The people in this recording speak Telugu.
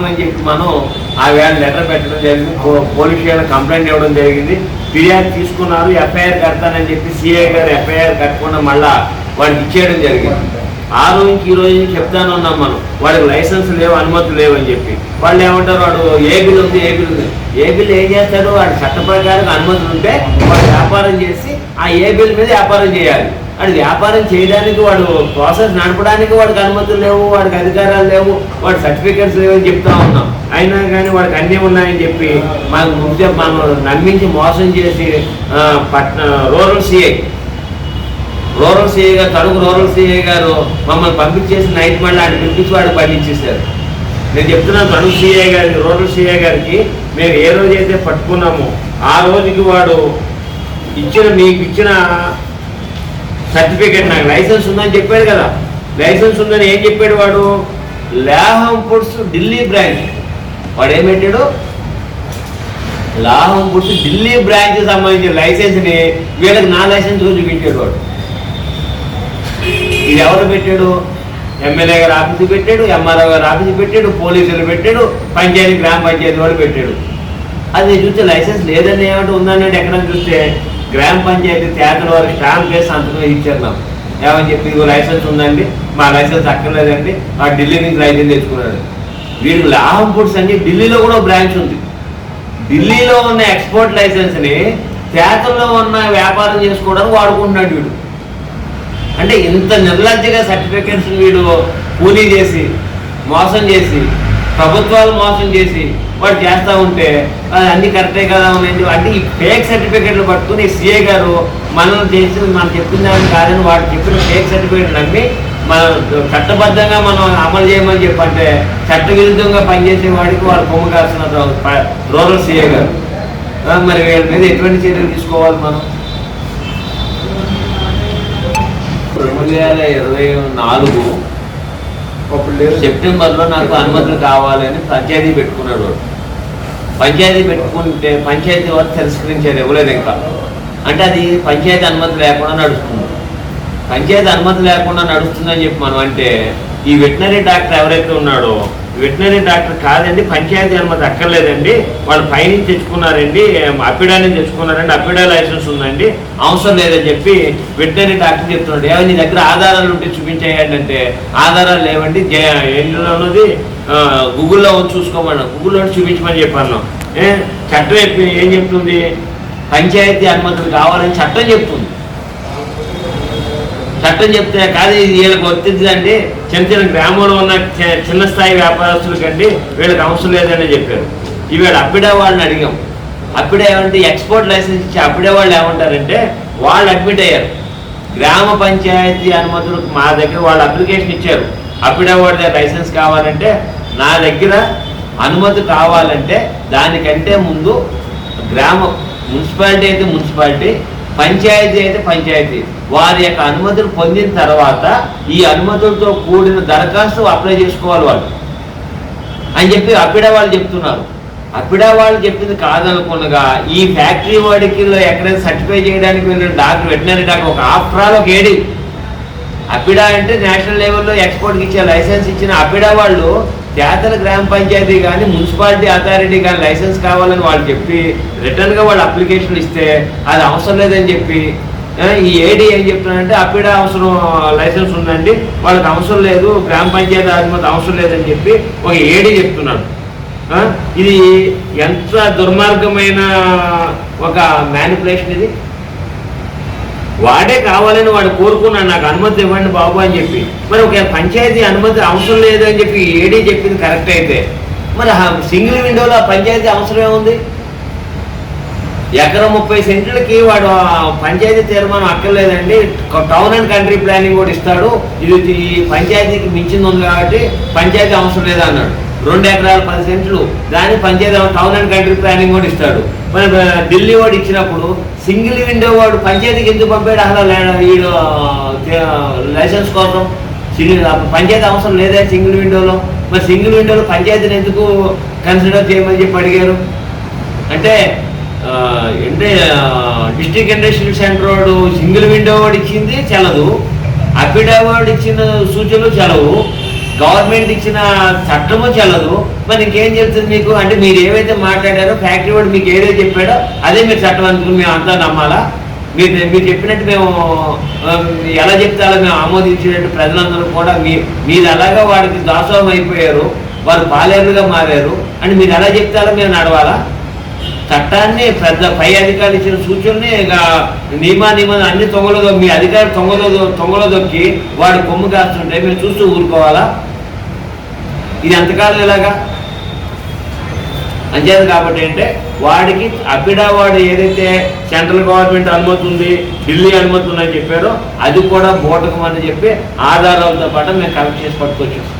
ఆపమని చెప్పి మనం ఆ వేళ లెటర్ పెట్టడం జరిగింది. పో- పోలీస్ కంప్లైంట్ ఇవ్వడం జరిగింది. ఫిర్యాదు తీసుకున్నారు ఎఫ్ఐఆర్ కడతానని చెప్పి సిఐ గారు ఎఫ్ఐఆర్ కట్టకుండా మళ్ళా వాడికి ఇచ్చేయడం జరిగింది. ఆ రోజుకి ఈ రోజు చెప్తాను ఉన్నాం మనం. వాడికి లైసెన్స్ లేవు అనుమతులు లేవు అని చెప్పి. వాళ్ళు ఏమంటారు వాడు ఏ బిల్ ఉంది ఏ బిల్ ఉంది? ఏ బిల్ ఏం చేస్తాడు వాడు చట్ట ప్రకారం అనుమతులు ఉంటే వాడు వ్యాపారం చేసి ఆ ఏ బిల్ మీద వ్యాపారం చేయాలి. వాడు వ్యాపారం చేయడానికి వాడు ప్రాసెస్ నడపడానికి వాడికి అనుమతులు లేవు వాడికి అధికారాలు లేవు వాడి సర్టిఫికెట్స్ లేవు అని చెప్తా ఉన్నాం. అయినా కానీ వాడికి అన్నీ ఉన్నాయని చెప్పి మాకు ముందే మనం నమ్మించి మోసం చేసి పట్న రూరల్ సిఐ రూరల్ సిఐ గారు తణుకు రూరల్ సిఐ గారు మమ్మల్ని పంపించేసి నైట్ మళ్ళీ ఆయన పిలిపించి వాడికి పంపించేశారు నేను చెప్తున్నాను తణుకు సిఐ గారికి రూరల్ సిఐ గారికి మేము ఏ రోజు అయితే పట్టుకున్నామో ఆ రోజుకి వాడు ఇచ్చిన మీకు ఇచ్చిన సర్టిఫికేట్ నాకు లైసెన్స్ ఉందని చెప్పాడు కదా. లైసెన్స్ ఉందని ఏం చెప్పాడు వాడు? లాహం ఫుడ్స్ ఢిల్లీ బ్రాంచ్. వాడు ఏం పెట్టాడు? లాహం ఫుడ్స్ ఢిల్లీ బ్రాంచ్ సంబంధించిన లైసెన్స్ని వీళ్ళకి నా లైసెన్స్ చూపించాడు వాడు. ఇది ఎవరు పెట్టాడు? ఎమ్మెల్యే గారు ఆఫీసు పెట్టాడు ఎంఆర్ఓ గారు ఆఫీసు పెట్టాడు పోలీసులు పెట్టాడు పంచాయతీ గ్రామ పంచాయతీ వాడు పెట్టాడు. అది చూస్తే లైసెన్స్ లేదని ఏమంటే ఉందని ఎక్కడ చూస్తే. గ్రామ పంచాయతీ తేతల వారికి స్టాంప్ వేసి సంతకం ఇచ్చారు నాకు ఏమని చెప్పి ఇదిగో లైసెన్స్ ఉందండి మా లైసెన్స్ అక్కర్లేదండి ఆ ఢిల్లీ నుంచి లైసెన్స్ తెచ్చుకున్నాడు. వీడికి లాభం ఫుడ్స్ అని ఢిల్లీలో కూడా బ్రాంచ్ ఉంది. ఢిల్లీలో ఉన్న ఎక్స్పోర్ట్ లైసెన్స్ని తేతల్లో ఉన్న వ్యాపారం చేసుకోవడానికి వాడుకుంటున్నాడు వీడు. అంటే ఇంత నిర్లజ్జగా సర్టిఫికెట్స్ వీడు కూలీ చేసి మోసం చేసి ప్రభుత్వాలు మోసం చేసి వాడు చేస్తూ ఉంటే అది అన్ని కరెక్టే కదా ఉన్నాయి అంటే ఈ ఫేక్ సర్టిఫికెట్లు పట్టుకుని సిఏ గారు మనం చేసి మనం చెప్పిన దాన్ని కాదని వాడు చెప్పిన ఫేక్ సర్టిఫికెట్లు నమ్మి మన చట్టబద్ధంగా మనం అమలు చేయమని చెప్పంటే చట్ట విరుద్ధంగా పనిచేసే వాడికి వాళ్ళు కొమ్ము కాస్తున్నారు ప- రూరల్ సిఏ గారు. మరి వీళ్ళ మీద ఎటువంటి చర్యలు తీసుకోవాలి మనం? రెండు వేల ఇరవై నాలుగు సెప్టెంబర్లో నాకు అనుమతులు కావాలని పంచాయతీ పెట్టుకున్నాడు వాడు. పంచాయతీ పెట్టుకుంటే పంచాయతీ వారు తిరస్కరించారు ఇవ్వలేదు ఇంకా. అంటే అది పంచాయతీ అనుమతి లేకుండా నడుస్తుంది. పంచాయతీ అనుమతి లేకుండా నడుస్తుందని చెప్పి మనం అంటే ఈ వెటనరీ డాక్టర్ ఎవరైతే ఉన్నాడో వెటనరీ డాక్టర్ కాదండి పంచాయతీ అనుమతి అక్కర్లేదండి. వాళ్ళు పైనుంచి తెచ్చుకున్నారండి అప్పిడా నుంచి తెచ్చుకున్నారండి అప్పిడా లైసెన్స్ ఉందండి. అవసరం లేదని చెప్పి వెటనరీ డాక్టర్ చెప్తున్నాడు. ఏమైనా నీ దగ్గర ఆధారాలు ఉంటే చూపించేయండి అంటే ఆధారాలు లేవండి జే- గూగుల్లో ఉంది చూసుకోమన్నా. గూగుల్లో చూపించమని చెప్పాను ఏ చట్టం ఏం చెప్తుంది? పంచాయతీ అనుమతులు కావాలని చట్టం చెప్తుంది. చట్టం చెప్తే కాదు ఇది వీళ్ళకి వర్తించదండి చిన్న చిన్న గ్రామంలో ఉన్న చి- చిన్న స్థాయి వ్యాపారస్తులకండి వీళ్ళకి అవసరం లేదని చెప్పారు. ఈవేళ అప్పిడా వాళ్ళని అడిగాం. అప్పుడే ఏమంటే ఎక్స్పోర్ట్ లైసెన్స్ ఇచ్చి అప్పుడే వాళ్ళు ఏమంటారంటే వాళ్ళు అడ్మిట్ అయ్యారు. గ్రామ పంచాయతీ అనుమతులు మా దగ్గర వాళ్ళు అప్లికేషన్ ఇచ్చారు. అప్పుడే వాళ్ళ లైసెన్స్ కావాలంటే నా దగ్గర అనుమతి కావాలంటే దానికంటే ముందు గ్రామ మున్సిపాలిటీ అయితే మున్సిపాలిటీ పంచాయతీ అయితే పంచాయతీ. వారి యొక్క అనుమతులు పొందిన తర్వాత ఈ అనుమతులతో కూడిన దరఖాస్తు అప్లై చేసుకోవాలి వాళ్ళు. అని చెప్పి అప్పిడా వాళ్ళు చెప్తున్నారు. అప్పిడా వాళ్ళు చెప్పింది కాదనుకున్నగా ఈ ఫ్యాక్టరీ వాడికి ఎక్కడైనా సర్టిఫై చేయడానికి వెళ్ళిన డాక్టర్ వెటనరీ డాక్టర్ ఒక ఆఫ్టర్ ఒక ఏడి. అపిడా అంటే నేషనల్ లెవెల్లో ఎక్స్పోర్ట్కి ఇచ్చే లైసెన్స్ ఇచ్చిన అపిడా వాళ్ళు తేతల గ్రామ పంచాయతీ కానీ మున్సిపాలిటీ అథారిటీ కానీ లైసెన్స్ కావాలని వాళ్ళు చెప్పి రిటర్న్గా వాళ్ళు అప్లికేషన్ ఇస్తే అది అవసరం లేదని చెప్పి ఈ ఏడీ ఏం చెప్తున్నారంటే అప్పీడ అవసరం లైసెన్స్ ఉందండి. వాళ్ళకి అవసరం లేదు గ్రామ పంచాయతీ అనుమతి అవసరం లేదని చెప్పి ఒక ఏడీ చెప్తున్నాడు. ఇది ఎంత దుర్మార్గమైన ఒక మ్యానిపులేషన్ ఇది? వాడే కావాలని వాడు కోరుకున్నాడు నాకు అనుమతి ఇవ్వండి బాబు అని చెప్పి. మరి ఒక పంచాయతీ అనుమతి అవసరం లేదు అని చెప్పి ఏడీ చెప్పింది కరెక్ట్ అయితే మరి సింగిల్ విండోలో ఆ పంచాయతీ అవసరం ఏముంది? ఎకరం ముప్పై సెంట్లకి వాడు ఆ పంచాయతీ తీర్మానం అక్కర్లేదండి. టౌన్ అండ్ కంట్రీ ప్లానింగ్ కూడా ఇస్తాడు. ఇది ఈ పంచాయతీకి మించింది ఉంది కాబట్టి పంచాయతీ అవసరం లేదు అన్నాడు రెండు ఎకరాలు పది సెంట్లు. దాని panchayat town and country planning కూడా ఇస్తాడు. మన ఢిల్లీ వాడు ఇచ్చినప్పుడు సింగిల్ విండో వాడు పంచాయతీకి ఎందుకు పంపాడు? అసలు వీడు లైసెన్స్ కోసం సింగిల్ పంచాయతీ అవసరం లేదా సింగిల్ విండోలో మరి సింగిల్ విండోలో పంచాయతీని ఎందుకు కన్సిడర్ చేయమని చెప్పి అడిగారు? అంటే అంటే డిస్ట్రిక్ట్ ఇండస్ట్రియల్ సెంటర్ వాడు సింగిల్ విండో వాడు ఇచ్చింది చెల్లదు. అఫిడవిట్ ఇచ్చిన సూచనలు చెలవు గవర్నమెంట్ ఇచ్చిన చట్టము చెల్లదు. మరి ఇంకేం చెప్తుంది మీకు? అంటే మీరు ఏవైతే మాట్లాడారో ఫ్యాక్టరీ వాడు మీకు ఏదైతే చెప్పాడో అదే మీరు చట్టం అనుకుని మేము అంతా నమ్మాలా? మీరు మీరు చెప్పినట్టు మేము ఎలా చెప్తే అలా మేము ఆమోదించినట్టు ప్రజలందరూ కూడా మీ మీరు అలాగా వాడికి దాసోహం అయిపోయారు. వారు పాలేరుగా మారారు. అంటే మీరు ఎలా చెప్తే అలా మేము నడవాలా? చట్టాన్ని పెద్ద పై అధికారులు ఇచ్చిన సూచనని ఇక నియమా నియమం అన్ని తొంగలో మీ అధికారి తొంగలో తొంగలో దొక్కి వాడు కొమ్ము కాస్తుంటే మీరు చూస్తూ ఊరుకోవాలా? ఇది ఎంతకాలం ఇలాగా అంచేది కాబట్టి అంటే వాడికి అపిడా వాడు ఏదైతే సెంట్రల్ గవర్నమెంట్ అనుమతి ఉంది ఢిల్లీ అనుమతి ఉందని చెప్పారో అది కూడా బోటకం అని చెప్పి ఆధారాలతో పాటు మేము కలెక్ట్ చేసి పట్టుకొచ్చాం.